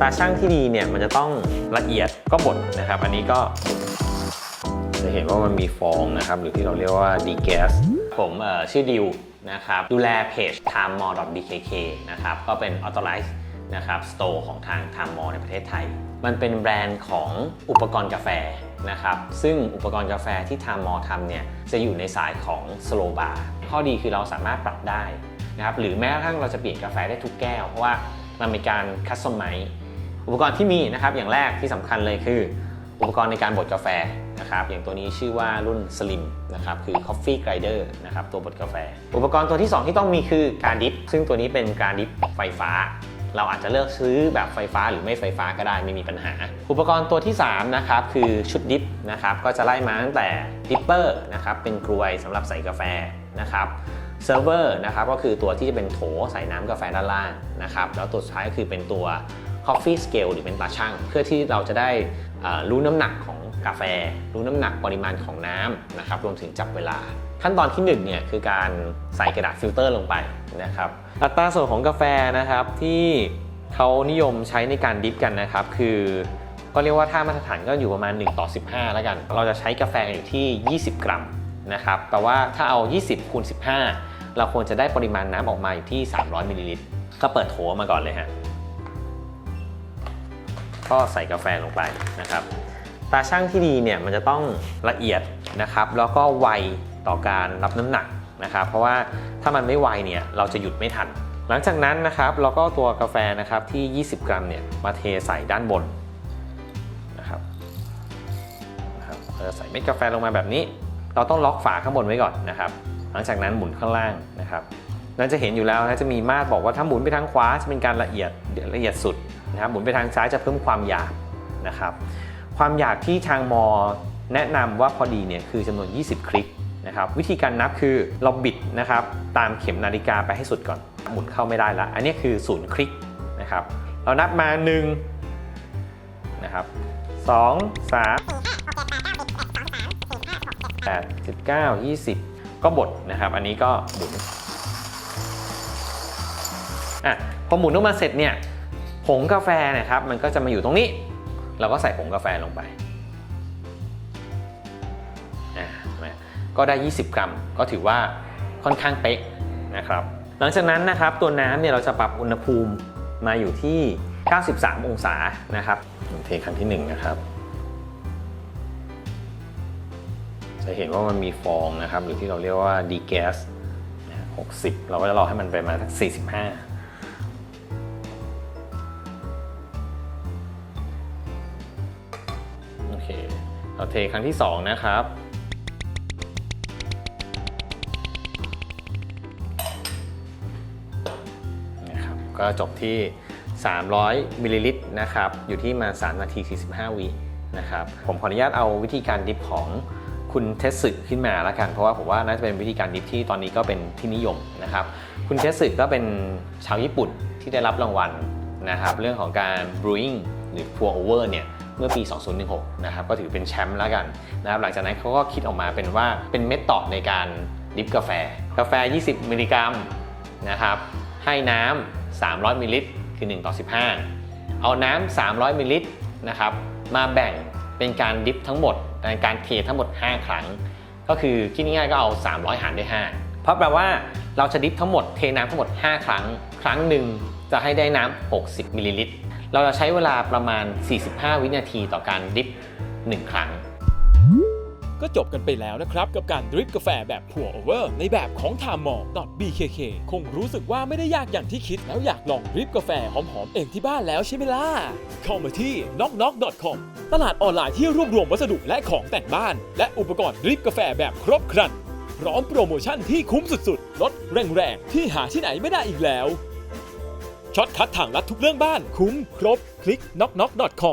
ตาช่างที่ดีเนี่ยมันจะต้องละเอียดก็บดนะครับ อันนี้ก็จะเห็นว่ามันมีฟองนะครับ หรือที่เราเรียกว่า degas ผมเอ่อชื่อดิวนะครับ ดูแลเพจ timemore.bkk นะครับ ก็เป็น authorized นะครับ store ของทาง timemore ในประเทศไทย มันเป็นแบรนด์ของอุปกรณ์กาแฟนะครับ ซึ่งอุปกรณ์กาแฟที่ timemore ทำเนี่ย จะอยู่ในสายของ slow bar ข้อดีคือเราสามารถปรับได้นะครับ หรือแม้กระทั่งเราจะเปลี่ยนกาแฟได้ทุกแก้ว เพราะว่ามันมีการคัสตอมไมซ์ อุปกรณ์ที่มีนะครับอย่างแรกที่สำคัญเลยคือ อุปกรณ์ในการบดกาแฟนะครับอย่างตัวนี้ชื่อว่ารุ่น Slim นะครับคือ Coffee Grinder นะครับตัวบดกาแฟ อุปกรณ์ตัวที่ 2 ที่ต้องมีคือการดิฟซึ่งตัวนี้เป็นการดิฟไฟฟ้า เราอาจจะเลือกซื้อแบบไฟฟ้าหรือไม่ไฟฟ้าก็ได้ไม่มีปัญหา อุปกรณ์ตัวที่3นะครับคือชุดดิฟนะครับก็จะไล่มาตั้งแต่ดิปเปอร์นะครับเป็นกรวยสำหรับใส่กาแฟนะครับเซิร์ฟเวอร์นะครับก็คือตัวที่จะเป็นโถใส่น้ำกาแฟด้านล่างนะครับแล้วตัวสุดท้ายก็คือเป็นตัว Coffee Scale หรือเป็นตาช่าง เพื่อที่เราจะได้รู้น้ำหนักของกาแฟ รู้น้ำหนักปริมาณของน้ำนะครับรวมถึงจับเวลา ขั้นตอนที่1เนี่ยคือการใส่กระดาษฟิลเตอร์ลงไปนะครับอัตราส่วนของกาแฟนะครับที่เขานิยมใช้ในการดิฟกันนะครับ คือก็เรียกว่าถ้ามาตรฐานก็อยู่ประมาณ 1 ต่อ 15 แล้วกัน เราจะใช้กาแฟอยู่ที่ 20 กรัมนะครับแต่ว่าถ้าเอา 20คูณ15 เราควรจะได้ปริมาณน้ำออกมาอยู่ที่ 300มิลลิลิตรก็เปิดโถมาก่อนเลยฮะ ก็ใส่กาแฟลงไปนะครับ ตาช่างที่ดีเนี่ยมันจะต้องละเอียดนะครับ แล้วก็ไวต่อการรับน้ำหนักนะครับ เพราะว่าถ้ามันไม่ไวเนี่ยเราจะหยุดไม่ทัน หลังจากนั้นนะครับเราก็ตัวกาแฟนะครับที่ 20 กรัมเนี่ยมาเทใส่ด้านบนนะครับนะครับเราจะใส่เม็ดกาแฟลงมาแบบนี้ เราต้องล็อกฝาข้างบนไว้ก่อนนะครับ หลังจากนั้นหมุนข้างล่างนะครับ นั่นจะเห็นอยู่แล้วนะจะมีมาตรบอกว่าถ้าหมุนไปทางขวาจะเป็นการละเอียดละเอียดสุดนะครับหมุนไปทางซ้ายจะเพิ่มความหยาบนะครับ ความหยาบที่ทางมอแนะนำว่าพอดีเนี่ยคือจำนวน 20 คลิกนะครับ วิธีการนับคือเราบิดนะครับตามเข็มนาฬิกาไปให้สุดก่อน หมุนเข้าไม่ได้ละอันนี้คือศูนย์คลิกนะครับ เรานับมา1นะครับ2 3 8 19 20 ก็บดนะครับ อันนี้ก็หมุน อะพอหมุนออกมาเสร็จเนี่ยผงกาแฟนะครับมันก็จะมาอยู่ตรงนี้ เราก็ใส่ผงกาแฟลงไปอ่าก็ได้ 20 กรัม ก็ถือว่าค่อนข้างเป๊ะนะครับ หลังจากนั้นนะครับตัวน้ำเนี่ยเราจะปรับอุณหภูมิมาอยู่ที่ 93 องศานะครับเทครั้งที่ 1 นะครับจะเห็นว่ามันมีฟองนะครับ หรือที่เราเรียกว่า degas 60 เราก็จะรอให้มันไปมาสัก45 เราเทครั้งที่ 2 นะครับ นะครับ ก็จบที่ 300มิลลิลิตรนะครับ อยู่ที่มา 3 นาที 45 วินะครับ ผมขออนุญาตเอาวิธีการดิฟของคุณเทสสึขึ้นมาแล้วกัน เพราะว่าผมว่าน่าจะเป็นวิธีการดิฟที่ตอนนี้ก็เป็นที่นิยมนะครับ คุณเทสสึก็เป็นชาวญี่ปุ่นที่ได้รับรางวัลนะครับ เรื่องของการ brewing หรือ pour over เนี่ย เมื่อปี 2016 นะครับก็ถือเป็นแชมป์แล้วกันนะครับหลังจากนั้นเขาก็คิดออกมาเป็นว่าเป็นเมธอดในการดิฟกาแฟ กาแฟ 20 มิลลิกรัมนะครับให้น้ำ 300 มิลลิลิตรคือ 1 ต่อ 15 เอาน้ำ 300 มิลลิลิตรนะครับมาแบ่งเป็นการดิฟทั้งหมดในการเททั้งหมด 5 ครั้ง ก็คือคิดง่ายๆก็เอา 300 หารด้วย5เพราะแปลว่าเราจะดิฟทั้งหมดเทน้ำทั้งหมด 5 ครั้ง ครั้งหนึ่งจะให้ได้น้ำ 60 มิลลิลิตร เราจะใช้เวลาประมาณ 45 วินาทีต่อการดิฟ1ครั้ง ก็จบกันไปแล้วนะครับ กับการดริปกาแฟแบบ pour over ในแบบของ t i m e m o r BKK คงรู้สึกว่าไม่ได้ยากอย่างที่คิด แล้วอยากลองดริปกาแฟหอมๆ เองที่บ้านแล้วใช่ไหมล่ะ เข้ามาที่ knockknock.com ตลาดออนไลน์ที่รวบรวมวัสดุและของแต่งบ้าน และอุปกรณ์ดริปกาแฟแบบครบครัน พร้อมโปรโมชั่นที่คุ้มสุดๆลดแรงๆที่หาที่ไหนไม่ได้อีกแล้ว ช็อตคัดทางลัดทุกเรื่องบ้านคุ้มครบคลิก knockknock.com